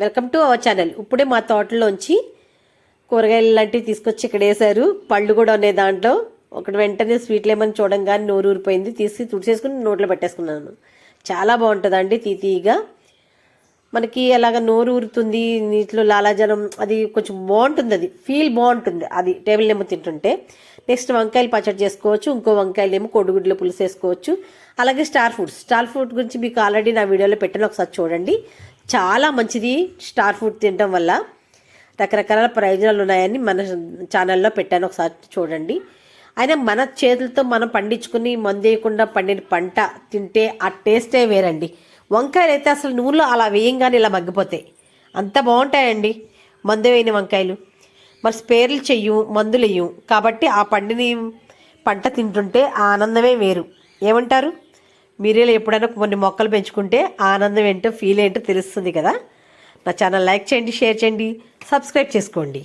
Welcome to our channel. ఇప్పుడే మా తోటలోంచి కూరగాయలు లాంటివి తీసుకొచ్చి ఇక్కడ వేశారు పళ్ళు కూడా ఉన్నాయి దాంట్లో. ఒకటి వెంటనే స్వీట్లు లెమన్ చూడంగానే నోరు ఊరిపోయింది. తీసి తుడిచేసుకుని నోట్లో పెట్టేసుకున్నాను. చాలా బాగుంటుందండి తీతీగా మనకి అలాగ నోరు ఊరుతుంది నీటిలో లాలాజలం అది కొంచెం బాగుంటుంది అది. ఫీల్ బాగుంటుంది అది టేబుల్ ఏమో తింటుంటే. నెక్స్ట్ వంకాయలు పచ్చడి చేసుకోవచ్చు ఇంకో వంకాయలు ఏమో కోడిగుడ్ల పులుసు వేసుకోవచ్చు. అలాగే స్టార్ ఫుడ్స్ స్టార్ ఫుడ్ గురించి మీకు ఆల్రెడీ నా వీడియోలో పెట్టాను ఒకసారి చూడండి. చాలా మంచిది స్టార్ ఫుడ్ తినడం వల్ల. రకరకాల ప్రయోజనాలు ఉన్నాయని మన ఛానల్లో పెట్టాను ఒకసారి చూడండి. అయినా మన చేతులతో మనం పండించుకుని మందేయకుండా పండిన పంట తింటే ఆ టేస్టే వేరండి. వంకాయలు అయితే అసలు నూనెలో అలా వేయంగానే ఇలా మగ్గిపోతాయి. అంత బాగుంటాయండి మందు వేయని వంకాయలు. మరి స్పేర్లు చెయ్యం మందులు వేయం. కాబట్టి ఆ పండిని పంట తింటుంటే ఆ ఆనందమే వేరు. ఏమంటారు? మీరే ఎప్పుడైనా కొన్ని మొక్కలు పెంచుకుంటే ఆనందం ఏంటో ఫీల్ ఏంటో తెలుస్తుంది కదా. నా ఛానల్ లైక్ చేయండి షేర్ చేయండి సబ్స్క్రైబ్ చేసుకోండి.